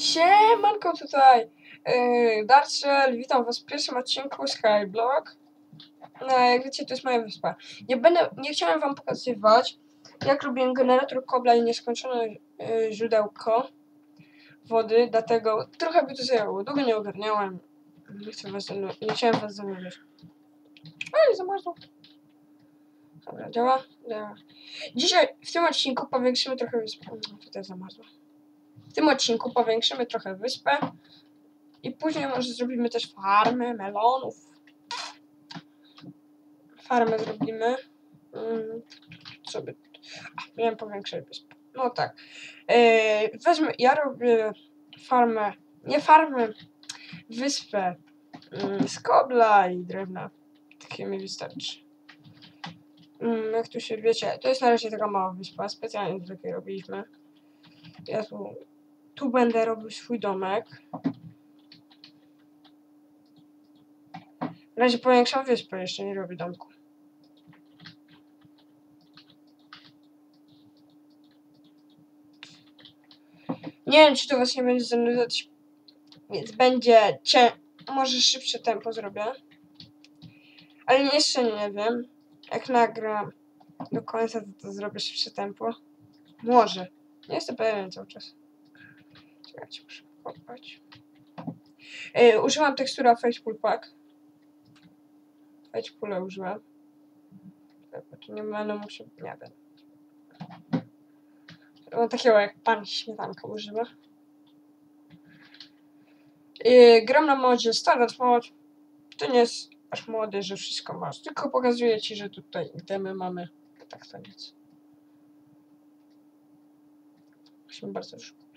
Siemanko tutaj, yy, Darcel, witam was w pierwszym odcinku Skyblock. No, jak wiecie, to jest moja wyspa. Nie będę, nie chciałem wam pokazywać, jak robiłem generator kobla i nieskończone yy, źródełko wody, dlatego trochę by to zajęło. Długo nie ogarniałem, nie, chcę was, nie chciałem was zanurzać. Ej, zamarzło. Dobra, działa? Działa. Dzisiaj, w tym odcinku powiększymy trochę wyspę. No, Tutaj zamarzło. W tym odcinku powiększymy trochę wyspę i później może zrobimy też farmę melonów. Farmę zrobimy. Mm, Co by... A, miałem powiększyć wyspę. No tak. Yy, wezmę, ja robię farmę, nie farmę, wyspę mm, z kobla i drewna. Takie mi wystarczy. Mm, jak tu się wiecie, to jest na razie taka mała wyspa, specjalnie do takiej robiliśmy. Ja tu tu będę robił swój domek. Na razie powiększam wyspę, jeszcze nie robię domku. Nie wiem, czy to was nie będzie zanudzać, więc będzie cię... Może szybsze tempo zrobię. Ale jeszcze nie wiem. Jak nagram do końca, to, to zrobię szybsze tempo. Może. Nie jestem pewien cały czas. Czekajcie, muszę kopać. Yy, użyłam tekstura Facepool Pack. Facepoola użyłam. Dobra, Tu nie będę musiał... Nie wiem. No, takiego jak pan śmietanka używa. Yy, gram na modzie Standard Mod. To nie jest aż młody, że wszystko masz. Tylko pokazuję ci, że tutaj itemy mamy. Tak to nic. Musimy bardzo szybko.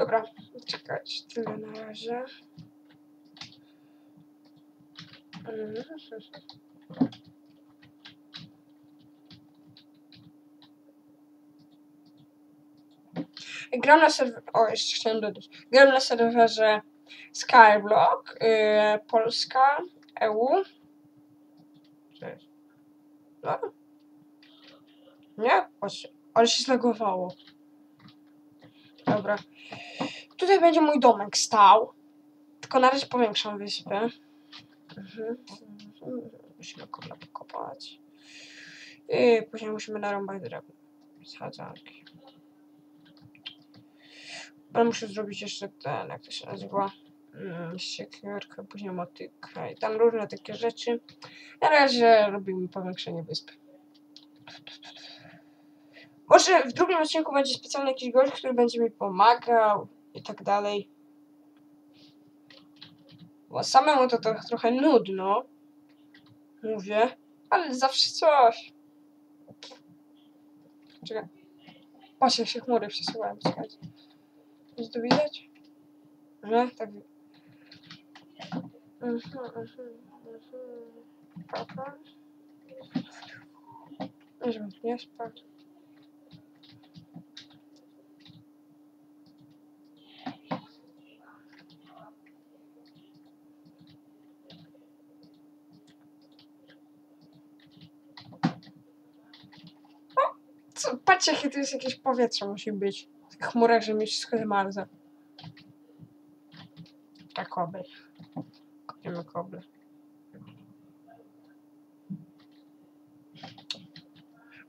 Dobra, czekać. Tyle na razie. Mhm. Gram na serwerze. O, jeszcze chciałem dodać. Gram na serwerze Skyblock, yy, Polska, EU. No. Nie? Patrzcie, ale się zlagowało. Dobra. Tutaj będzie mój domek stał. Tylko na razie powiększam wyspę. Mhm. Musimy kobla pokopać. I później musimy narąbać drewno. Sadzanki. Ale muszę zrobić jeszcze ten, jak to się nazywa? Mm, siekierkę, później motykę i tam różne takie rzeczy. Na razie robimy powiększenie wyspy. Może w drugim odcinku będzie specjalny jakiś gość, który będzie mi pomagał i tak dalej. Bo samemu to, to trochę nudno. Mówię, ale zawsze coś. Czekaj. Jak się chmury przesuwają, słuchajcie. Jest to widać? Że? Tak. Mhm, mhm. Papa. Żeby nie spać. Co, patrzcie, jakie tu jest jakieś powietrze musi być. Chmurach, że mi wszystko zamarza. Tak, koby. Kopiemy koble.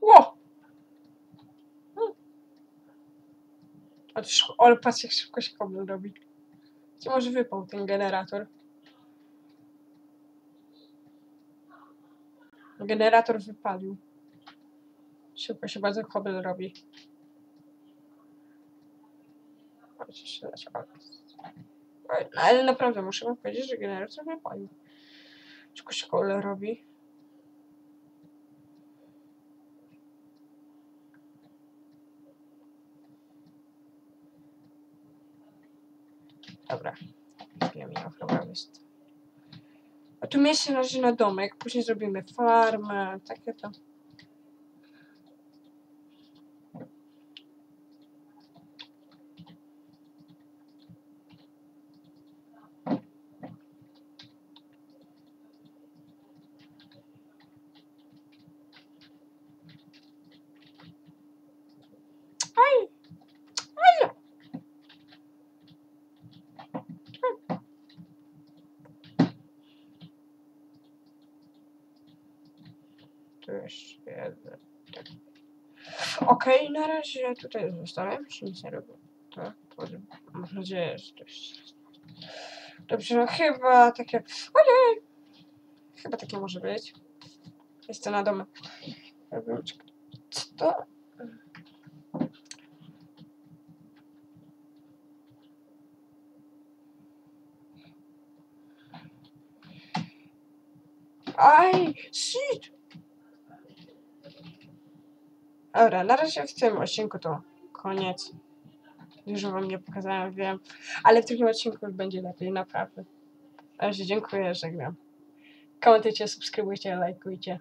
Ło! Hmm. Ale, ale patrz, jak szybko się koble robi. Gdzie może wypał ten generator? Generator wypalił. Szybko się bardzo kobel robi. No, ale naprawdę muszę wam powiedzieć, że generator wypalił. Szybko się kobel robi. Dobra. Ja mi chyba jest. A tu miejsce należy na domek, później zrobimy farmę, takie to. Aj! Aj! Tu jeszcze jeden. Okej, na razie tutaj zostałem, się nic nie robię. Tak, mam nadzieję, że jest... Dobrze, no chyba takie... Ojej! Chyba takie może być. Jest to na domu. Co to? Aj, shit! Dobra, na razie w tym odcinku to koniec. Dużo wam nie pokazałem, wiem. Ale w drugim odcinku już będzie lepiej, naprawdę. Na dziękuję, żegnam. Komentujcie, subskrybujcie, lajkujcie.